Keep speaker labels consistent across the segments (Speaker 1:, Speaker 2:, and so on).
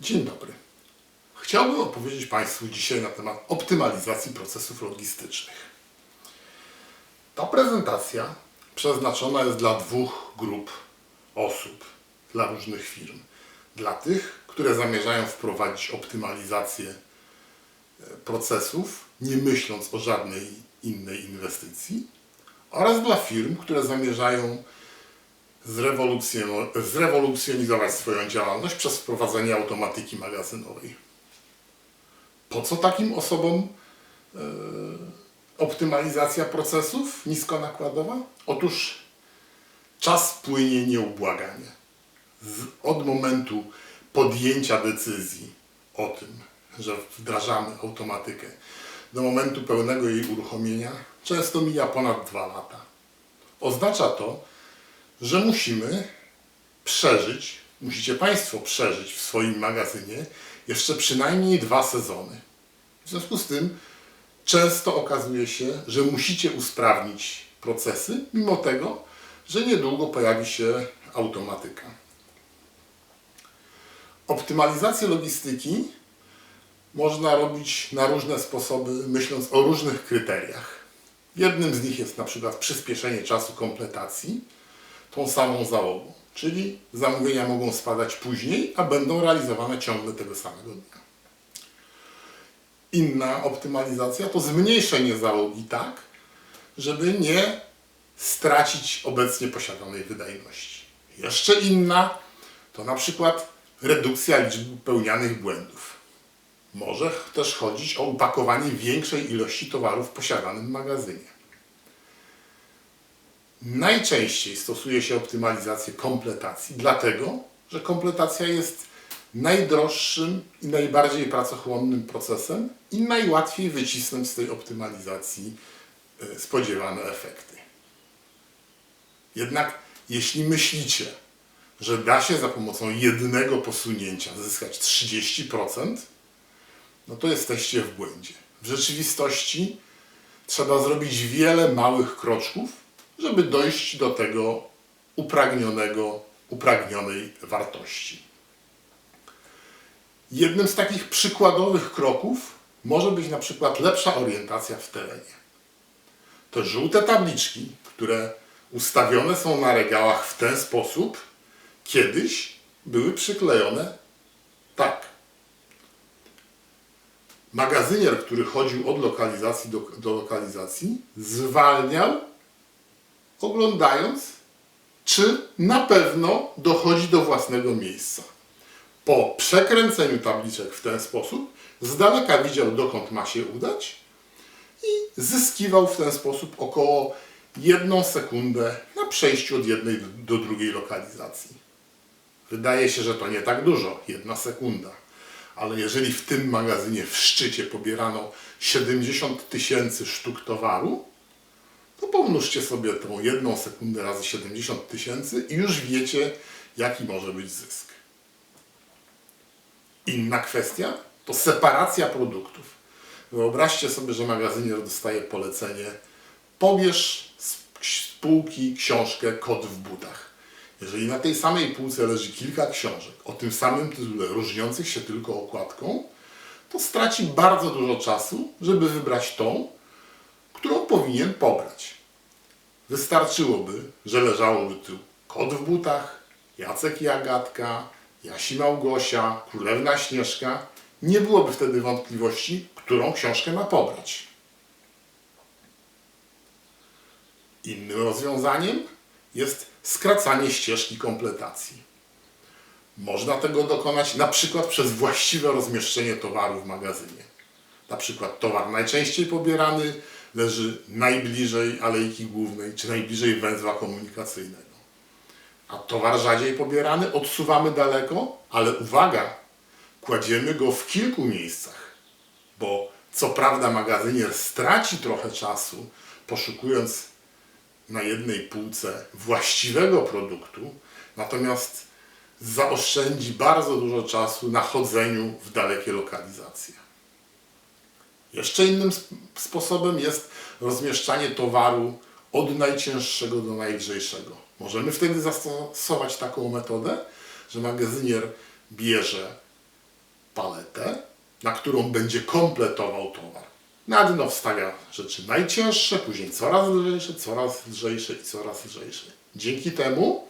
Speaker 1: Dzień dobry. Chciałbym opowiedzieć Państwu dzisiaj na temat optymalizacji procesów logistycznych. Ta prezentacja przeznaczona jest dla dwóch grup osób, dla różnych firm. Dla tych, które zamierzają wprowadzić optymalizację e, procesów, nie myśląc o żadnej innej inwestycji, oraz dla firm, które zamierzają zrewolucjonizować swoją działalność przez wprowadzenie automatyki magazynowej. Po co takim osobom e, optymalizacja procesów niskonakładowa? Otóż czas płynie nieubłaganie. Od momentu podjęcia decyzji o tym, że wdrażamy automatykę, do momentu pełnego jej uruchomienia często mija ponad dwa lata. Oznacza to, że musimy przeżyć, musicie Państwo przeżyć w swoim magazynie jeszcze przynajmniej dwa sezony. W związku z tym często okazuje się, że musicie usprawnić procesy, mimo tego, że niedługo pojawi się automatyka. Optymalizację logistyki można robić na różne sposoby, myśląc o różnych kryteriach. Jednym z nich jest na przykład przyspieszenie czasu kompletacji tą samą załogą, czyli zamówienia mogą spadać później, a będą realizowane ciągle tego samego dnia. Inna optymalizacja to zmniejszenie załogi tak, żeby nie stracić obecnie posiadanej wydajności. Jeszcze inna to na przykład redukcja liczby popełnianych błędów. Może też chodzić o upakowanie większej ilości towarów w posiadanym magazynie. Najczęściej stosuje się optymalizację kompletacji, dlatego że kompletacja jest najdroższym i najbardziej pracochłonnym procesem i najłatwiej wycisnąć z tej optymalizacji e, spodziewane efekty. Jednak jeśli myślicie, że da się za pomocą jednego posunięcia zyskać 30%, no to jesteście w błędzie. W rzeczywistości trzeba zrobić wiele małych kroczków, żeby dojść do tego upragnionego, upragnionej wartości. Jednym z takich przykładowych kroków może być na przykład lepsza orientacja w terenie. Te żółte tabliczki, które ustawione są na regałach w ten sposób, kiedyś były przyklejone tak. Magazynier, który chodził od lokalizacji do, do lokalizacji, zwalniał, oglądając, czy na pewno dochodzi do własnego miejsca. Po przekręceniu tabliczek w ten sposób, z daleka widział, dokąd ma się udać i zyskiwał w ten sposób około jedną sekundę na przejściu od jednej do drugiej lokalizacji. Wydaje się, że to nie tak dużo, jedna sekunda. Ale jeżeli w tym magazynie w szczycie pobierano 70 tysięcy sztuk towaru, to pomnóżcie sobie tą jedną sekundę razy 70 tysięcy i już wiecie, jaki może być zysk. Inna kwestia to separacja produktów. Wyobraźcie sobie, że magazynier dostaje polecenie pobierz z z półki książkę Kod w butach. Jeżeli na tej samej półce leży kilka książek o tym samym tytule, różniących się tylko okładką, to straci bardzo dużo czasu, żeby wybrać tą, którą powinien pobrać. Wystarczyłoby, że leżałoby tu Kot w butach, Jacek i Agatka, Jasi Małgosia, Królewna Śnieżka. Nie byłoby wtedy wątpliwości, którą książkę ma pobrać. Innym rozwiązaniem jest skracanie ścieżki kompletacji. Można tego dokonać na przykład przez właściwe rozmieszczenie towaru w magazynie. Na przykład towar najczęściej pobierany leży najbliżej alejki głównej czy najbliżej węzła komunikacyjnego. A towar rzadziej pobierany odsuwamy daleko, ale uwaga, kładziemy go w kilku miejscach. Bo co prawda magazynier straci trochę czasu poszukując na jednej półce właściwego produktu, natomiast zaoszczędzi bardzo dużo czasu na chodzeniu w dalekie lokalizacje. Jeszcze innym sp- sposobem jest rozmieszczanie towaru od najcięższego do najlżejszego. Możemy wtedy zastosować taką metodę, że magazynier bierze paletę, na którą będzie kompletował towar. Na dno wstawia rzeczy najcięższe, później coraz lżejsze, coraz lżejsze i coraz lżejsze. Dzięki temu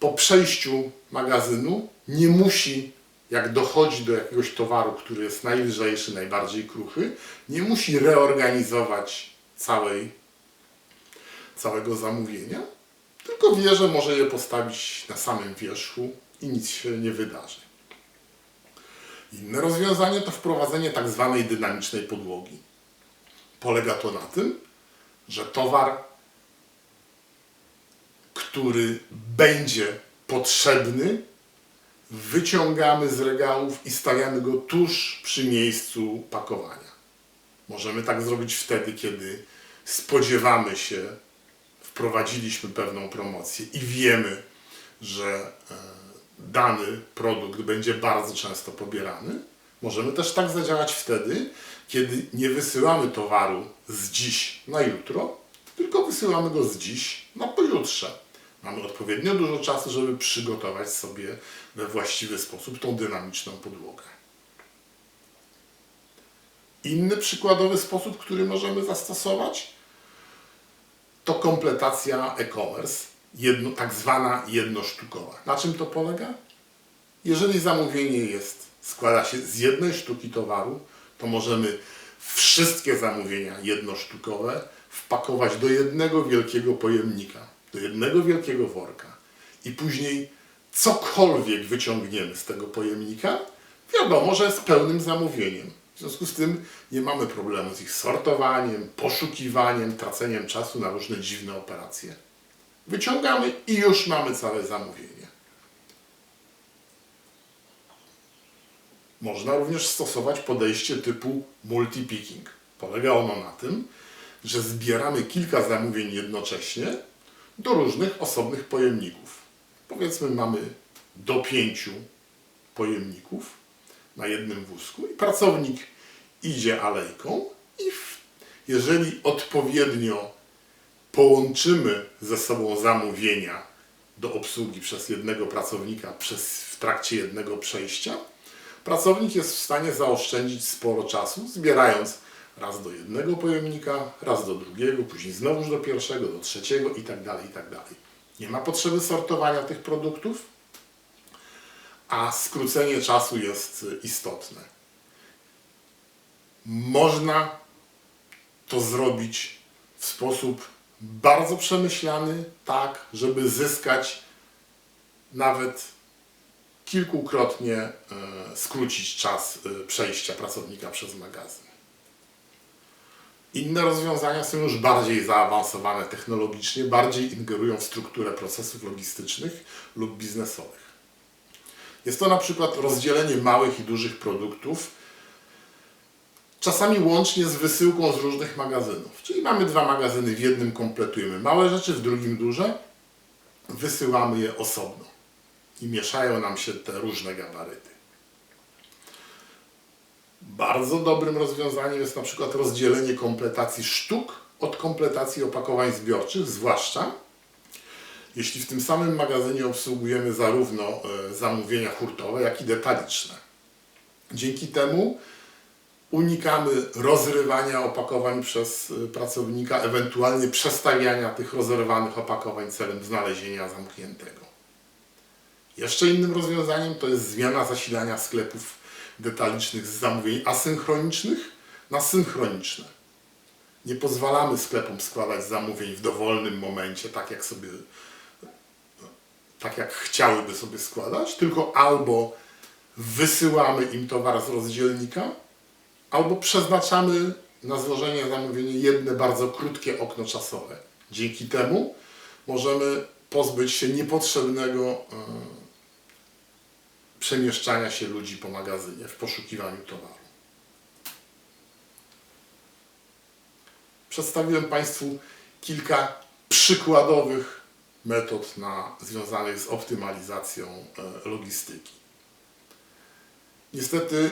Speaker 1: po przejściu magazynu nie musi, jak dochodzi do jakiegoś towaru, który jest najlżejszy, najbardziej kruchy, nie musi reorganizować całej, całego zamówienia, tylko wie, że może je postawić na samym wierzchu i nic się nie wydarzy. Inne rozwiązanie to wprowadzenie tak zwanej dynamicznej podłogi. Polega to na tym, że towar, który będzie potrzebny, wyciągamy z regałów i stawiamy go tuż przy miejscu pakowania. Możemy tak zrobić wtedy, kiedy spodziewamy się, wprowadziliśmy pewną promocję i wiemy, że e, dany produkt będzie bardzo często pobierany. Możemy też tak zadziałać wtedy, kiedy nie wysyłamy towaru z dziś na jutro, tylko wysyłamy go z dziś na pojutrze. Mamy odpowiednio dużo czasu, żeby przygotować sobie we właściwy sposób tą dynamiczną podłogę. Inny przykładowy sposób, który możemy zastosować, to kompletacja e-commerce, jedno, tak zwana jednosztukowa. Na czym to polega? Jeżeli zamówienie jest, składa się z jednej sztuki towaru, to możemy wszystkie zamówienia jednosztukowe wpakować do jednego wielkiego pojemnika, do jednego wielkiego worka i później cokolwiek wyciągniemy z tego pojemnika, wiadomo, że z pełnym zamówieniem. W związku z tym nie mamy problemu z ich sortowaniem, poszukiwaniem, traceniem czasu na różne dziwne operacje. Wyciągamy i już mamy całe zamówienie. Można również stosować podejście typu multi-picking. Polega ono na tym, że zbieramy kilka zamówień jednocześnie do różnych osobnych pojemników. Powiedzmy, mamy do pięciu pojemników na jednym wózku i pracownik idzie alejką i jeżeli odpowiednio połączymy ze sobą zamówienia do obsługi przez jednego pracownika przez, w trakcie jednego przejścia, pracownik jest w stanie zaoszczędzić sporo czasu, zbierając raz do jednego pojemnika, raz do drugiego, później znowuż do pierwszego, do trzeciego i tak dalej, i tak dalej. Nie ma potrzeby sortowania tych produktów, a skrócenie czasu jest istotne. Można to zrobić w sposób bardzo przemyślany, tak, żeby zyskać nawet kilkukrotnie e, skrócić czas e, przejścia pracownika przez magazyn. Inne rozwiązania są już bardziej zaawansowane technologicznie, bardziej ingerują w strukturę procesów logistycznych lub biznesowych. Jest to na przykład rozdzielenie małych i dużych produktów, czasami łącznie z wysyłką z różnych magazynów. Czyli mamy dwa magazyny, w jednym kompletujemy małe rzeczy, w drugim duże, wysyłamy je osobno i mieszają nam się te różne gabaryty. Bardzo dobrym rozwiązaniem jest na przykład rozdzielenie kompletacji sztuk od kompletacji opakowań zbiorczych, zwłaszcza jeśli w tym samym magazynie obsługujemy zarówno e, zamówienia hurtowe, jak i detaliczne. Dzięki temu unikamy rozrywania opakowań przez e, pracownika, ewentualnie przestawiania tych rozerwanych opakowań celem znalezienia zamkniętego. Jeszcze innym rozwiązaniem to jest zmiana zasilania sklepów detalicznych z zamówień asynchronicznych na synchroniczne. Nie pozwalamy sklepom składać zamówień w dowolnym momencie, tak jak sobie tak jak chciałyby sobie składać, tylko albo wysyłamy im towar z rozdzielnika, albo przeznaczamy na złożenie zamówienia jedne bardzo krótkie okno czasowe. Dzięki temu możemy pozbyć się niepotrzebnego e, przemieszczania się ludzi po magazynie w poszukiwaniu towaru. Przedstawiłem Państwu kilka przykładowych metod na, związanych z optymalizacją e, logistyki. Niestety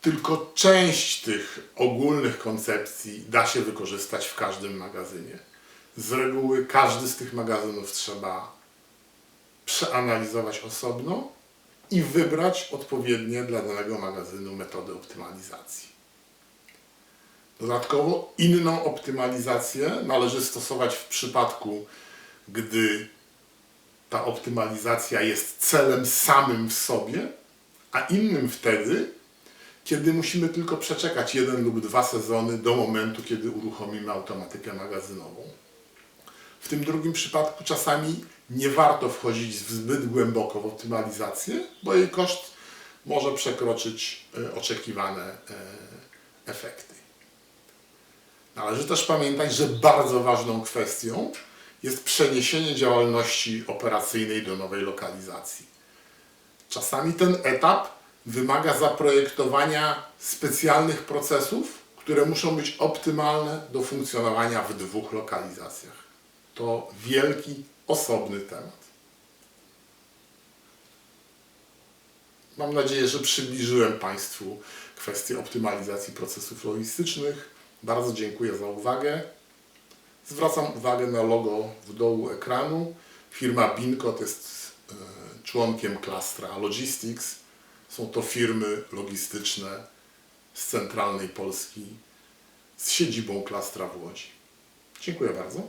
Speaker 1: tylko część tych ogólnych koncepcji da się wykorzystać w każdym magazynie. Z reguły każdy z tych magazynów trzeba przeanalizować osobno i wybrać odpowiednie dla danego magazynu metody optymalizacji. Dodatkowo inną optymalizację należy stosować w przypadku, gdy ta optymalizacja jest celem samym w sobie, a innym wtedy, kiedy musimy tylko przeczekać jeden lub dwa sezony do momentu, kiedy uruchomimy automatykę magazynową. W tym drugim przypadku czasami nie warto wchodzić w zbyt głęboko w optymalizację, bo jej koszt może przekroczyć e, oczekiwane e, efekty. Należy też pamiętać, że bardzo ważną kwestią jest przeniesienie działalności operacyjnej do nowej lokalizacji. Czasami ten etap wymaga zaprojektowania specjalnych procesów, które muszą być optymalne do funkcjonowania w dwóch lokalizacjach. To wielki, osobny temat. Mam nadzieję, że przybliżyłem Państwu kwestię optymalizacji procesów logistycznych. Bardzo dziękuję za uwagę. Zwracam uwagę na logo w dołu ekranu. Firma Bincot jest e, członkiem klastra Logistics. Są to firmy logistyczne z centralnej Polski z siedzibą klastra w Łodzi. Dziękuję bardzo.